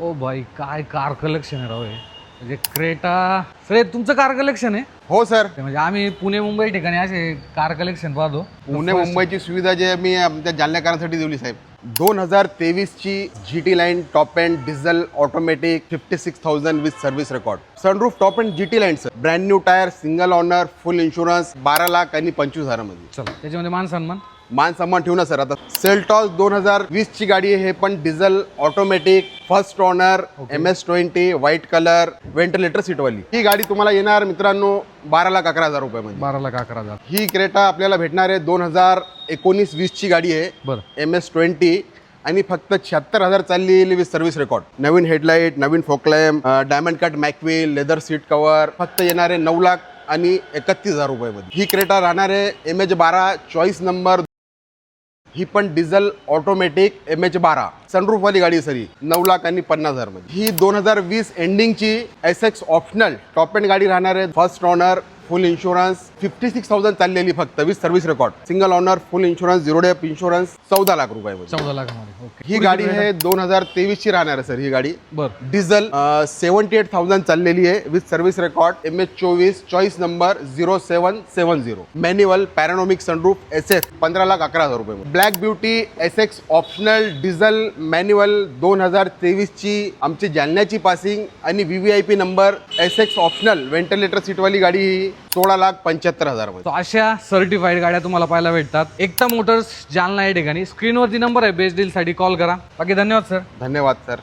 ओ भाई काय car collection आहे राव हे. म्हणजे क्रेटा सर तुमचं कार कलेक्शन आहे? हो सर. ते म्हणजे आम्ही पुणे मुंबई ठिकाणी असे कार कलेक्शन पाहतो. पुणे मुंबईची सुविधा जे मी आमच्या जालन्याकरांसाठी दिली साहेब. दोन हजार तेवीसची G T line top end diesel automatic fifty six thousand with service record sunroof top end G T line sir brand new tyre single owner full insurance बारा लाख आणि पंचवीस हजारामध्ये. चला त्याच्यामध्ये मान सन्मान मान सन्मान ठेवू ना सर. आता सेल्टॉस दोन हजार वीस ची गाडी आहे हे पण diesel automatic first owner M S twenty white colour ventilator सीटवाली ही गाडी तुम्हाला येणार मित्रांनो बारा लाख अकरा हजार रुपयामध्ये बारा लाख अकरा हजार. ही क्रेटा आपल्याला भेटणार आहे दोन हजार एकोणीस वीसची गाडी आहे बरं. एम एस ट्वेंटी आणि फक्त शहात्तर हजार चाललेली विथ सर्व्हिस रेकॉर्ड. नवीन हेडलाईट नवीन फोकलॅम डायमंड कट मॅकवेल लेदर सीट कव्हर फक्त येणारे नऊ लाख आणि एकतीस हजार रुपयामध्ये ही क्रेटा राहणार आहे एम एच बारा चॉईस नंबर ही पण डिझेल ऑटोमॅटिक एम एच बारा. सनरूफवाली गाडी सरी. नऊ लाख आणि पन्नास हजारमध्ये. ही दोन हजार वीस एंडिंगची S X optional top end गाडी राहणार आहे. First owner full insurance fifty six thousand चाललेली फक्त. With service record single owner full insurance zero dep insurance चौदा लाख रुपयामध्ये. चौदा लाखामध्ये ओके. ही गाडी आहे दोन हजार तेवीस ची राहणार आहे सर ही गाडी. बरं. डिझेल सेव्हन्टी एट थाउजंड चाललेली आहे with service record M H चोवीस choice number zero seven seven zero. Manual panoramic sunroof S S पंधरा लाख अकरा हजार रुपये. Black beauty S X optional diesel manual दोन हजार तेवीसची आमची जालन्याची पासिंग आणि V V I P number S X optional ventilator सीटवाली गाडी ही. सोळा लाख पंच्याहत्तर हजार तो अशा सर्टिफाईड गाड्या तुम्हाला पाहायला भेटतात. एकता मोटर्स जालना या ठिकाणी. स्क्रीनवरती नंबर आहे बेस्ट डीलसाठी कॉल करा. बाकी धन्यवाद सर धन्यवाद सर